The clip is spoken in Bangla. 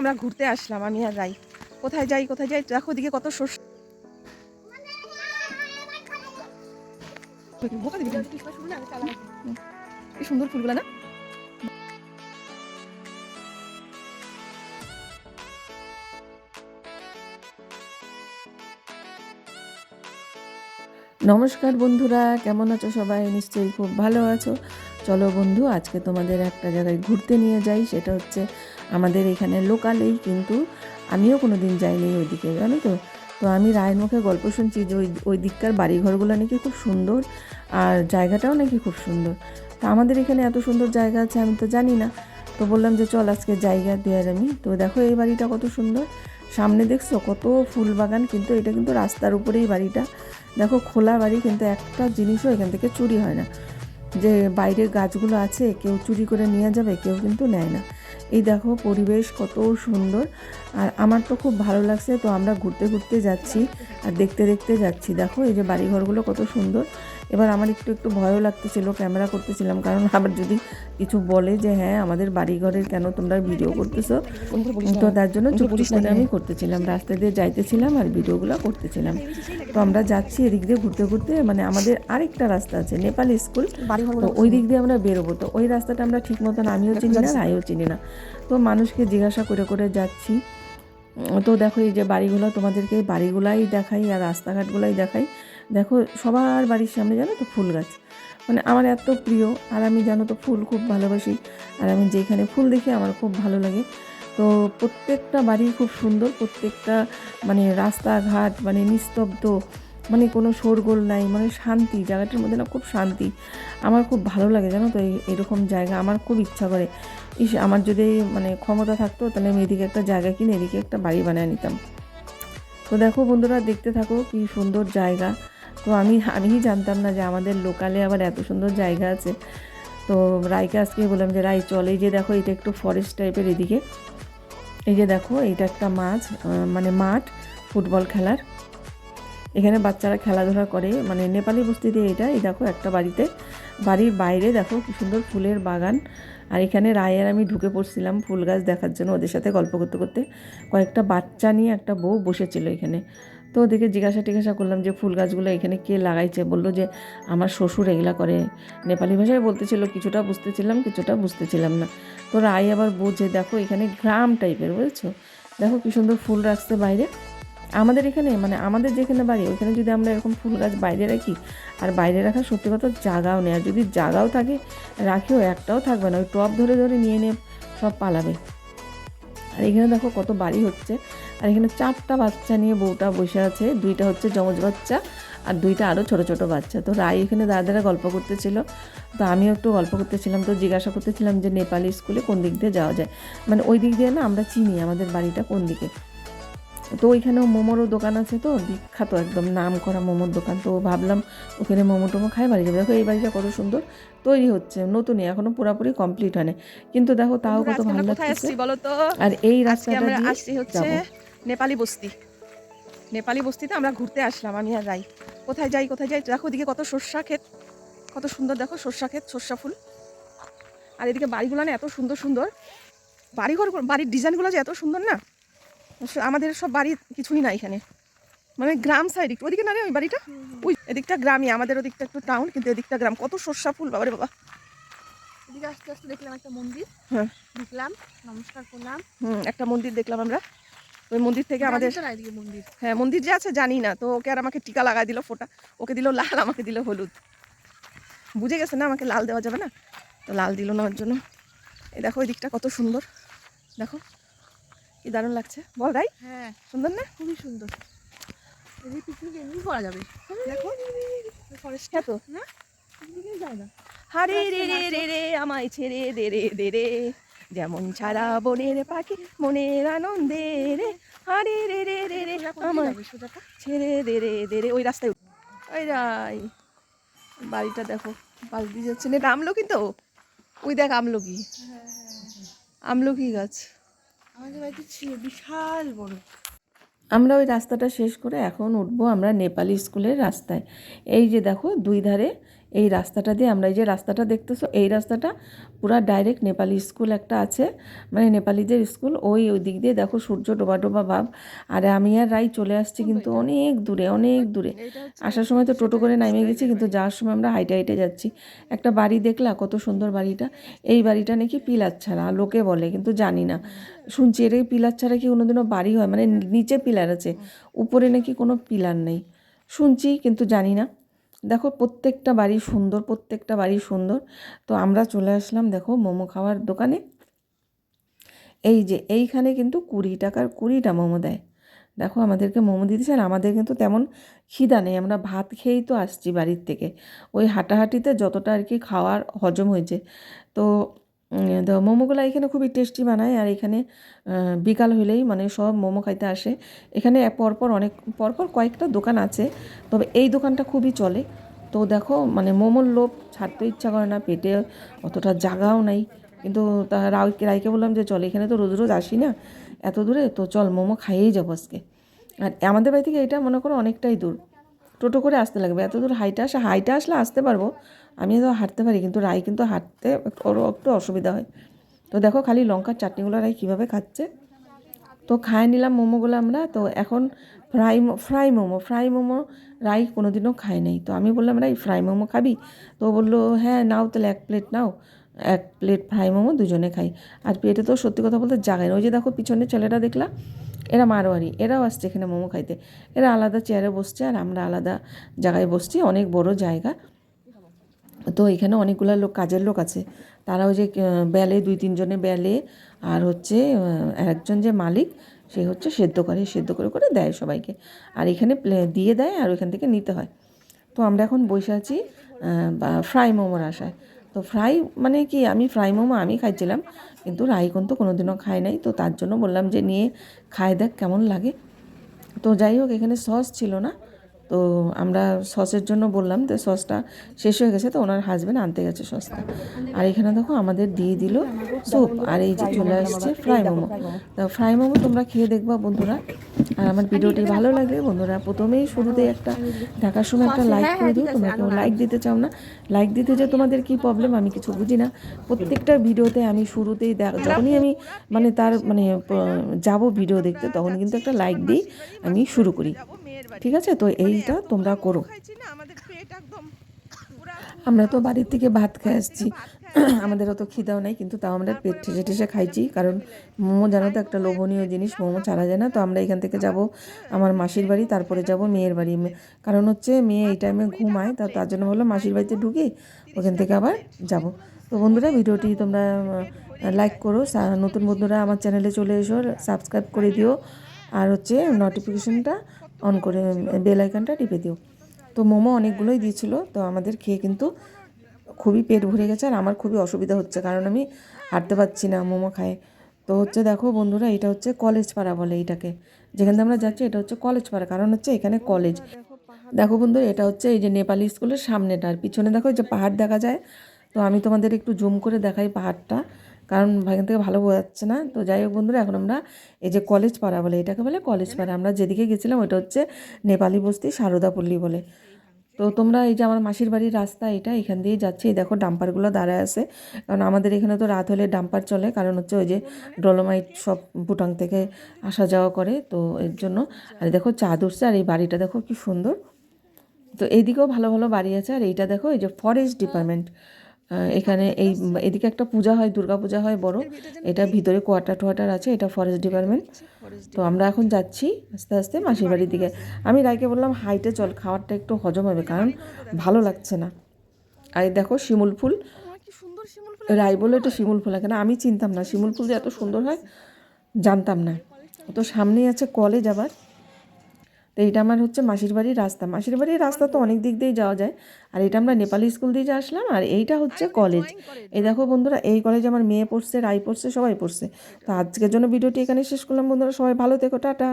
আমরা ঘুরতে আসলাম, আমি আর রাই। কোথায় যাই কোথায় যাই, দেখো ওদিকে কত শস্য। সুন্দর ফুলগুলো না? নমস্কার বন্ধুরা, কেমন আছো সবাই? নিশ্চয়ই খুব ভালো আছো। চলো বন্ধু, আজকে তোমাদের একটা জায়গায় ঘুরতে নিয়ে যাই, সেটা হচ্ছে আমাদের এখানে লোকালেই কিন্তু আমিও কোনো দিন যাইনি ওইদিকে জানো তো? তো আমি রায়ের মুখে গল্প শুনছি যে ওই ওই দিককার বাড়িঘরগুলো নাকি খুব সুন্দর আর জায়গাটাও নাকি খুব সুন্দর। তা আমাদের এখানে এত সুন্দর জায়গা আছে, আমি তো জানি না। তো বললাম যে চল আজকে জায়গা দেওয়ার আমি। তো দেখো এই বাড়িটা কত সুন্দর। সামনে দেখছ কত ফুল বাগান, কিন্তু এটা কিন্তু রাস্তার উপরেই বাড়িটা। দেখো খোলা বাড়ি, কিন্তু একটা জিনিসও এখান থেকে চুরি হয় না। যে বাইরের গাছগুলো আছে, কেউ চুরি করে নিয়ে যাবে, কেউ কিন্তু নেয় না। এই দেখো পরিবেশ কত সুন্দর। আর আমার তো খুব ভালো লাগছে, তো আমরা ঘুরতে ঘুরতে যাচ্ছি আর দেখতে দেখতে যাচ্ছি। দেখো এই যে বাড়িঘরগুলো কত সুন্দর। এবার আমার একটু একটু ভয়ও লাগতেছিল ক্যামেরা করতেছিলাম। কারণ আবার যদি কিছু বলে যে হ্যাঁ আমাদের বাড়ি বাড়িঘরের কেন তোমরা ভিডিও করতেছো? তো তার জন্য চুপ করে আমি করতেছিলাম। রাস্তা দিয়ে যাইতেছিলাম আর ভিডিওগুলো করতেছিলাম। তো আমরা যাচ্ছি এদিক দিয়ে ঘুরতে ঘুরতে মানে আমাদের আরেকটা রাস্তা আছে নেপাল স্কুল। তো ওই দিক দিয়ে আমরা বেরোবো। তো ওই রাস্তাটা আমরা ঠিক মতন আমিও চিনি না রায়ও চিনি না। তো মানুষকে জিজ্ঞাসা করে করে যাচ্ছি। তো দেখো এই যে বাড়িগুলো তোমাদেরকে বাড়িগুলাই দেখাই আর রাস্তাঘাটগুলাই দেখাই। দেখো সবার বাড়ির সামনে জানো তো ফুল গাছ। মানে আমার এত প্রিয়, আর আমি জানো তো ফুল খুব ভালোবাসি। আর আমি যেখানে ফুল দেখি আমার খুব ভালো লাগে। তো প্রত্যেকটা বাড়ি খুব সুন্দর, প্রত্যেকটা মানে রাস্তাঘাট মানে নিস্তব্ধ মানে কোনো শোরগোল নাই মানে শান্তি, জায়গাটার মধ্যে না খুব শান্তি। আমার খুব ভালো লাগে জানো তো এরকম জায়গা, আমার খুব ইচ্ছা করে। ইস, আমার যদি মানে ক্ষমতা থাকতো তাহলে আমি এদিকে একটা জায়গা কিনে এদিকে একটা বাড়ি বানিয়ে নিতাম। তো দেখো বন্ধুরা, দেখতে থাকো কি সুন্দর জায়গা। তো আমি, আমিই জানতাম না যে আমাদের লোকালে আবার এত সুন্দর জায়গা আছে। তো রায়কে আজকে বললাম যে, রায়, চল, এই যে দেখো, এটা একটু ফরেস্ট টাইপের এদিকে। এই যে দেখো এটা একটা মাছ মানে মাঠ, ফুটবল খেলার। এখানে বাচ্চারা খেলাধুলা করে মানে নেপালি বস্তিতে এটা, এই দেখো, একটা বাড়িতে। বাড়ির বাইরে দেখো, কি সুন্দর ফুলের বাগান। আর এখানে রায়ের আমি ঢুকে পড়ছিলাম ফুল গাছ দেখার জন্য ওদের সাথে গল্প করতে করতে। কয়েকটা বাচ্চা নিয়ে একটা বউ বসেছিল এখানে। তো ওদেরকে জিজ্ঞাসা টিজ্ঞাসা করলাম যে ফুল গাছগুলো এখানে কে লাগাইছে? বলল যে আমার শ্বশুর এগুলা করে। নেপালি ভাষায় বলতেছিল, কিছুটা বুঝতেছিলাম কিছুটা বুঝতেছিলাম না। তো রায় আবার বোঝে দেখো, এখানে গ্রাম টাইপের, বুঝেছ? দেখো কি সুন্দর ফুল রাখছে বাইরে। আমাদের এখানে মানে আমাদের যেখানে বাড়ি ওইখানে যদি আমরা এরকম ফুল গাছ বাইরে রাখি, আর বাইরে রাখা সত্যি কথা জাগাও নেই। আর যদি জাগাও থাকে, রাখিও একটাও থাকবে না। ওই টপ ধরে ধরে নিয়ে নিয়ে সব পালাবে। আর এখানে দেখো কত বাড়ি হচ্ছে। আর এখানে চারটা বাচ্চা নিয়ে বউটা বসে আছে। দুইটা হচ্ছে যমজ বাচ্চা আর দুইটা আরও ছোট ছোট বাচ্চা। তো রায় এখানে দাদারা গল্প করতেছিল। তো আমিও একটু গল্প করতেছিলাম। তো জিজ্ঞাসা করতেছিলাম যে নেপালি স্কুলে কোন দিক দিয়ে যাওয়া যায়? মানে ওই দিক দিয়ে না আমরা চিনি আমাদের বাড়িটা কোন দিকে। তো ওইখানেও মোমোরও দোকান আছে তো বিখ্যাত একদম নাম করা মোমোর দোকান। তো ভাবলাম ওখানে মোমো টোমো খাই বাড়ি যাবে। দেখো এই বাড়িটা কত সুন্দর তৈরি হচ্ছে নতুনই এখনও পুরোপুরি কমপ্লিট হয়নি। কিন্তু দেখো তাও কত ভালো লাগছে আর এই রাস্তাটা দিয়ে হচ্ছে যাব। নেপালি বস্তি। নেপালি বস্তিতে আমরা ঘুরতে আসলাম আমি আর রাই। কোথায় যাই কোথায় যাই দেখো ওদিকে কত সর্ষা ক্ষেত। কত সুন্দর দেখো সর্ষা ক্ষেত সর্ষা ফুল। আর এদিকে বাড়িগুলো না এত সুন্দর সুন্দর। বাড়িঘর বাড়ির ডিজাইনগুলো যে এত সুন্দর না আমাদের সব বাড়ি কিছুই না এখানে। মানে গ্রাম সাইড একটু ওদিকে না রে ওই বাড়িটা? ওই এদিকটা গ্রামই আমাদের ওদিকটা একটু টাউন কিন্তু এদিকটা গ্রাম। কত সর্ষা ফুল বাবারে বাবা। এদিকে আস্তে আস্তে দেখলাম একটা মন্দির। হ্যাঁ। দেখলাম নমস্কার করলাম। হুম একটা মন্দির দেখলাম আমরা। ওই মন্দির থেকে আমাদের হ্যাঁ মন্দির যে আছে জানি না। তো ওকে আর আমাকে টিকা লাগাই দিল ফোটা। ওকে দিল লাল আমাকে দিল হলুদ। বুঝে গেছে না আমাকে লাল দেওয়া যাবে না? তো লাল দিল না ওর জন্য। এই দেখো ওই দিকটা কত সুন্দর। দেখো কি দারুণ লাগছে। বল রাই হ্যাঁ। সুন্দর না? খুবই সুন্দর। এদিকে পিকনিক এমনি করা যাবে। দেখো। ফরেস্ট হ্যাঁ তো। না? পিকনিকে যায় না। হারে রে রে রে রে আমায় ছেড়ে দে রে দে রে। যেমন ছাড়া বনের পাখি মনের আনন্দে রে হারে রে রে রে রে আমায় ছেড়ে দে রে দে রে ওই রাস্তায় ওই রাই বাড়িটা দেখো পাশ দিয়ে যাচ্ছে। না এটা আমলকি তো? ওই দেখ আমলকি। আমলকি গাছ। আমাদের বাড়িতে ছিল বিশাল বড়। আমরা ওই রাস্তাটা শেষ করে এখন উঠবো আমরা নেপালি স্কুলের রাস্তায়। এই যে দেখো দুই ধারে এই রাস্তাটা দিয়ে আমরা এই যে রাস্তাটা দেখতেছো এই রাস্তাটা পুরা ডাইরেক্ট নেপালি স্কুল একটা আছে। মানে নেপালিদের স্কুল ওই ওই দিক দিয়ে দেখো সূর্য ডোবা ডোবা ভাব। আর আমি আর রাই চলে আসছি কিন্তু অনেক দূরে অনেক দূরে। আসার সময় তো টোটো করে নামে গেছি কিন্তু যাওয়ার সময় আমরা হাইটে হাইটে যাচ্ছি। একটা বাড়ি দেখলা কত সুন্দর বাড়িটা। এই বাড়িটা নাকি পিলার ছাড়া লোকে বলে কিন্তু জানি না। শুনছি এর এই পিলার ছাড়া কি কোনোদিনও বাড়ি হয়? মানে নিচে পিলার আছে উপরে নাকি কোনো পিলার নেই। শুনছি কিন্তু জানি না। দেখো প্রত্যেকটা বাড়ি সুন্দর, প্রত্যেকটা বাড়ি সুন্দর। তো আমরা চলে আসলাম, দেখো মোমো খাওয়ার দোকানে। এই যে এইখানে কিন্তু কুড়ি টাকার কুড়িটা মোমো দেয়। দেখো আমাদেরকে মোমো দিতেছে আর আমাদের কিন্তু তেমন খিদা নেই, আমরা ভাত খেয়েই তো আসছি বাড়ির থেকে। ওই হাঁটাহাঁটিতে যতটা আর কি খাওয়ার হজম হয়েছে। তো তো মোমোগুলো এখানে খুবই টেস্টি বানায়, আর এখানে বিকাল হলেই মানে সব মোমো খাইতে আসে। এখানে পরপর অনেক, পরপর কয়েকটা দোকান আছে, তবে এই দোকানটা খুবই চলে। তো দেখো মানে মোমোর লোভ ছাড়তে ইচ্ছা করে না, পেটে অতটা জাগাও নাই। কিন্তু তা রাইকে রাইকে বললাম যে, চল, এখানে তো রোজ রোজ আসি না, এত দূরে, তো চল মোমো খাইয়েই যাব আজকে। আর আমাদের বাড়ি থেকে এটা মনে করো অনেকটাই দূর। টোটো করে আসতে লাগবে, এত দূর হাইটে আসে, হাইটে আসলে আসতে পারব আমি তো হাঁটতে পারি, কিন্তু রাই কিন্তু হাঁটতে ওর একটু অসুবিধা হয়। তো দেখো খালি লঙ্কার চাটনিগুলো রাই কীভাবে খাচ্ছে। তো খায় নিলাম মোমোগুলো আমরা, তো এখন fry fry momo fry momo রাই কোনোদিনও খায় নাই। তো আমি বললাম, রাই, ফ্রাই মোমো খাবি? তো বলল হ্যাঁ নাও তাহলে এক প্লেট, নাও। এক প্লেট ফ্রাই মোমো দুজনে খাই। আর পেটে তো সত্যি কথা বলতে জাগায় না। ওই যে দেখো পিছনে ছেলেটা দেখলাম এরা মারোয়ারি, এরাও আসছে এখানে মোমো খাইতে। এরা আলাদা চেয়ারে বসছে আর আমরা আলাদা জায়গায় বসছি, অনেক বড় জায়গা। তো এখানে অনেকগুলো লোক, কাজের লোক আছে। তারা ওই যে বেলে, দুই তিনজনে বেলে আর হচ্ছে একজন যে মালিক, সে হচ্ছে সেদ্ধ করে সেদ্ধ করে করে দেয় সবাইকে। আর এখানে দিয়ে দেয় আর ওইখান থেকে নিতে হয়। তো আমরা এখন বসে আছি ফ্রাই মোমোর আশায়। তো ফ্রাই মানে কি, আমি ফ্রাই মোমো আমি খাইছিলাম, কিন্তু রাইকন তো কোনোদিনও খাই নাই। তো তার জন্য বললাম যে, নিয়ে খায় দেখ কেমন লাগে। তো যাই হোক, এখানে সস ছিল না। তো আমরা সসের জন্য বললাম তো সসটা শেষ হয়ে গেছে, তো ওনার হাজবেন্ড আনতে গেছে সসটা। আর এখানে দেখো আমাদের দিয়ে দিল স্যুপ আর এই যে চলে আসছে ফ্রাই মোমো। তো ফ্রাই মোমো তোমরা খেয়ে দেখবা বন্ধুরা। আর আমার ভিডিওটি ভালো লাগলে বন্ধুরা প্রথমেই শুরুতেই একটা দেখার সময় একটা লাইক করে দিও, তোমরা কেউ লাইক দিতে চাও না। লাইক দিতে যে তোমাদের কি প্রবলেম আমি কিছু বুঝি না। প্রত্যেকটা ভিডিওতে আমি শুরুতেই দেখ- যখনই আমি মানে তার মানে যাব ভিডিও দেখতে তখন কিন্তু একটা লাইক দিই, আমি শুরু করি। ঠিক আছে? তো এইটা তোমরা করো। আমরা তো বাড়ির থেকে ভাত খেয়ে আসছি। আমাদের অত খিদাও নাই কিন্তু তাও আমরা পেট ঠেসে ঠেসে খাইছি কারণ মোমো জানো তো একটা লোভনীয় জিনিস মোমো ছাড়া যায় না। তো আমরা এখান থেকে যাব আমার মাসির বাড়ি তারপরে যাব মেয়ের বাড়ি। কারণ হচ্ছে মেয়ে এই টাইমে ঘুমায় তা তার জন্য বলল মাসির বাড়িতে ঢুকি ওখান থেকে আবার যাব। তো বন্ধুরা ভিডিওটি তোমরা লাইক করো নতুন বন্ধুরা আমার চ্যানেলে চলে এসো সাবস্ক্রাইব করে দিও। আর হচ্ছে নোটিফিকেশনটা অন করে বেল আইকনটা টিপে দিও। তো মোমো অনেকগুলোই দিয়েছিল, তো আমাদের খেয়ে কিন্তু খুবই পেট ভরে গেছে, আর আমার খুবই অসুবিধা হচ্ছে, কারণ আমি হাঁটতে পারছি না মোমো খায়। তো হচ্ছে দেখো বন্ধুরা, এটা হচ্ছে কলেজ পাড়া বলে এটাকে যেখান আমরা যাচ্ছি, এটা হচ্ছে কলেজ পাড়া, কারণ হচ্ছে এখানে কলেজ দেখো বন্ধু এটা হচ্ছে এই যে নেপালি স্কুলের সামনেটা, আর পিছনে দেখো যে পাহাড় দেখা যায়। তো আমি তোমাদের একটু জুম করে দেখাই পাহাড়টা। কারণ এখান থেকে ভালো বোঝা যাচ্ছে না। তো যাই হোক বন্ধুরা, এখন আমরা এই যে কলেজ পাড়া বলে, এটাকে বলে কলেজ পাড়া। আমরা যেদিকে গেছিলাম ওটা হচ্ছে নেপালি বস্তি সারদাপল্লী বলে। তো তোমরা এই যে আমার মাসির বাড়ির রাস্তা এটা, এখান দিয়ে যাচ্ছে। এই দেখো ডাম্পারগুলো দাঁড়ায় আছে। কারণ আমাদের এখানে তো রাত হলে ডাম্পার চলে, কারণ হচ্ছে ওই যে ডলোমাইট সব ভুটান থেকে আসা যাওয়া করে, তো এর জন্য। আর দেখো চাঁদ উঠছে, আর এই বাড়িটা দেখো কি সুন্দর। তো এইদিকেও ভালো ভালো বাড়ি আছে, আর এইটা দেখো এই যে ফরেস্ট ডিপার্টমেন্ট এখানে এই এদিকে একটা পূজা হয়, দুর্গা পূজা হয় বড়। এটা ভিতরে কোয়ার্টার টোয়ার্টার আছে, এটা ফরেস্ট ডিপার্টমেন্ট তো আমরা এখন যাচ্ছি আস্তে আস্তে মাসির বাড়ির দিকে। আমি রায়কে বললাম, হাইটে চল খাওয়ারটা একটু হজম হবে, কারণ ভালো লাগছে না। আর দেখো শিমুল ফুল। রাই বলে এটা শিমুল ফুল কেন আমি চিনতাম না, শিমুল ফুল যে এত সুন্দর হয়, জানতাম না। তো সামনেই আছে কলেজ আবার। তো এটা আমার হচ্ছে মাসির বাড়ির রাস্তা। মাসির বাড়ির রাস্তা তো অনেক দিক দিয়েই যাওয়া যায়। আর এটা আমরা নেপালি স্কুল দিয়ে যে আসলাম আর এইটা হচ্ছে কলেজ এই দেখো বন্ধুরা এই কলেজে আমার মেয়ে পড়ছে রায় পড়ছে সবাই পড়ছে। তো আজকের জন্য ভিডিওটি এখানে শেষ করলাম বন্ধুরা সবাই ভালো থেকো টাটা।